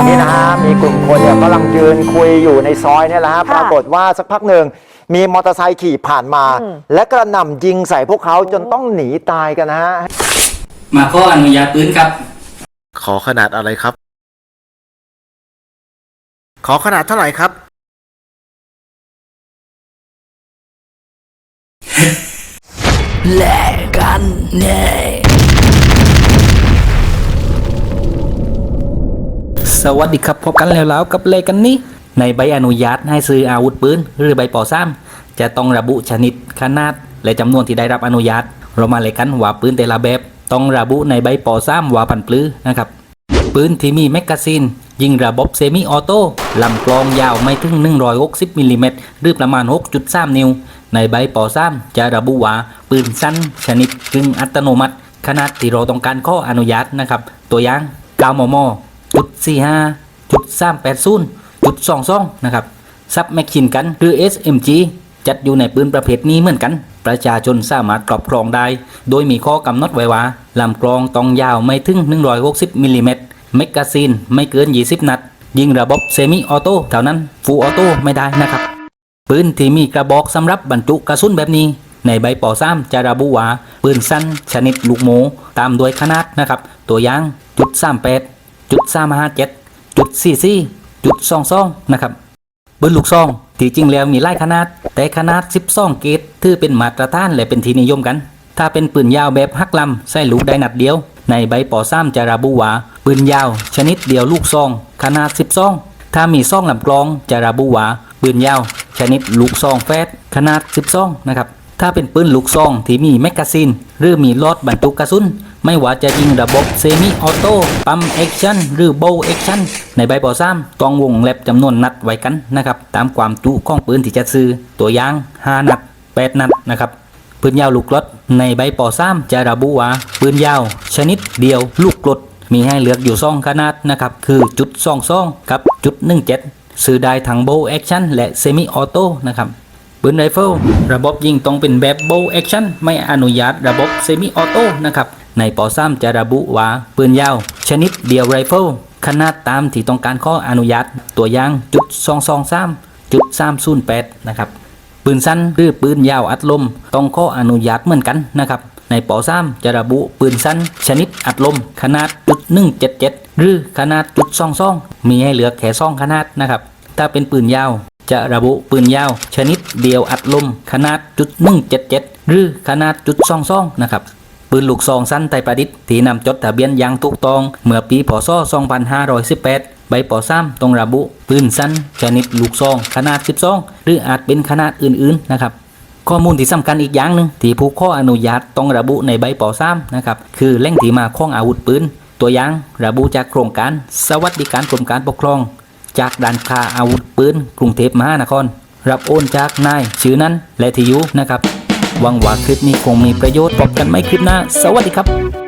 นี่นะฮะมีกลุ่มคนเนี่ยกำลังยืนคุยอยู่ในซอยเนี่ยแหละฮะค่ะปรากฏว่าสักพักหนึ่งมีมอเตอร์ไซค์ขี่ผ่านมาอืมและกระหน่ำยิงใส่พวกเขาจนต้องหนีตายกันนะฮะมาขออนุญาตปืนครับ ขอขนาดอะไรครับ ขอขนาดเท่าไหร่ครับ แลกกันแน่ สวัสดีครับพบกันแล้วกับเลกันนี้ ในใบอนุญาตให้ซื้ออาวุธปืนหรือใบปอซ้ำจะต้องระบุชนิดขนาด และจำนวนที่ได้รับอนุญาต เรามาเลยกันว่าปืนแต่ละแบบต้องระบุในใบปอซ้ำว่าพันปลื้อนะครับปืนที่มีแมกกาซีนยิงระบบเซมิออโต้ลำกลองยาวไม่ถึง 160มิลลิเมตรหรือประมาณ 6.3 นิ้ว ในใบปอซ้ำจะระบุว่าปืนสั้นชนิดกึ่งอัตโนมัติ ขนาดที่เราต้องการข้ออนุญาตนะครับตัวอย่าง9มม จุด45จุด380จุด22นะครับซับแมชชินกันหรือ SMG จัดอยู่ในปืนประเภทนี้เหมือนกัน ประชาชนสามารถครอบครองได้ โดยมีข้อกำหนดไว้ว่าลำกลองต้องยาวไม่ถึง 160มิลลิเมตรแมกกาซีนไม่เกิน 20 นัด ยิงระบบเซมิออโต้เท่านั้นฟูลออโต้ไม่ได้นะครับ ปืนที่มีกระบอกสำหรับบรรจุกระสุนแบบนี้ ในใบปอซ้ำจะระบุว่าปืนสั้น ชนิดลูกโมตามโดยขนาดนะครับ ตัวอย่างจุด38 จุด357จุด44จุด22นะครับปืนลูกซองที่จริงแล้วมีหลายขนาด แต่ขนาด 12 เกตถือเป็นมาตรฐานและเป็นที่นิยมกัน ถ้าเป็นปืนยาวแบบฮักลำใส่ลูกได้นัดเดียว ในใบปอซ้ำจะระบุว่าปืนยาว ชนิดเดียวลูกซอง ขนาด 12 ถ้ามีซองลำกลองจะระบุว่าปืนยาว ชนิดลูกซองแฟดขนาด 12 นะครับ ถ้าเป็นปืนลูกซองที่มีแมกกาซีนหรือมีลอดบรรจุกกระสุนไม่ว่าจะยิงระบบเซมิออโต้ปั๊มแอคชั่นหรือโบว์แอคชั่นในใบปอซ้ำต้องวงเล็บจำนวนนัดไว้กันนะครับ ตามความจุของปืนที่จะซื้อตัวอย่าง 5 นัด 8 นัดนะครับปืนยาวลูกกรดในใบปอซ้ำจะระบุว่าปืนยาว ชนิดเดียวลูกกรดมีให้เลือกอยู่สองขนาดนะครับคือจุด22กับจุด 17 ซื้อได้ทั้งโบว์แอคชั่นและเซมิออโต้นะครับ ปืนไรเฟิลระบบยิงต้องเป็นแบบโบแอคชั่นไม่อนุญาตระบบเซมิออโต้นะครับ ในปอซ้ำจะระบุว่าปืนยาว ชนิดเดียวไรเฟิลขนาดตามที่ต้องการข้ออนุญาตตัวอย่างจุด223จุด308นแปดนะครับปืนสั้นหรือปืนยาวอัดลมต้องข้ออนุญาตเหมือนกันนะครับ ในปอซ้ำจะระบุปืนสั้น ชนิดอัดลม ขนาดจุด177หรือขนาดจุด22มีให้เหลือแค่ซองขนาดนะครับถ้าเป็นปืนยาว จะระบุปืนยาว ชนิดเดียวอัดลม ขนาดจุด177 หรือขนาดจุด22นะครับปืนลูกซองสั้นไทยประดิษฐ์ที่นำจดทะเบียนอย่างถูกต้อง เมื่อปีพศ 2518 ใบปอซ้ำต้องระบุ ปืนสั้น ชนิดลูกซองขนาด 12 หรืออาจเป็นขนาดอื่นๆนะครับข้อมูลที่สำคัญอีกอย่างหนึ่งที่ผู้ข้ออนุญาตต้องระบุในใบปอซ้ำนะครับคือแหล่งที่มาของอาวุธปืนตัวอย่างระบุจากโครงการ สวัสดิการกรมการปกครอง จากด่านค้าอาวุธปืนกรุงเทพมหานคร รับโอนจากนายชื่อนั้นและที่อยู่นะครับหวังว่าคลิปนี้คงมีประโยชน์พบกันไม่คลิปหน้า สวัสดีครับ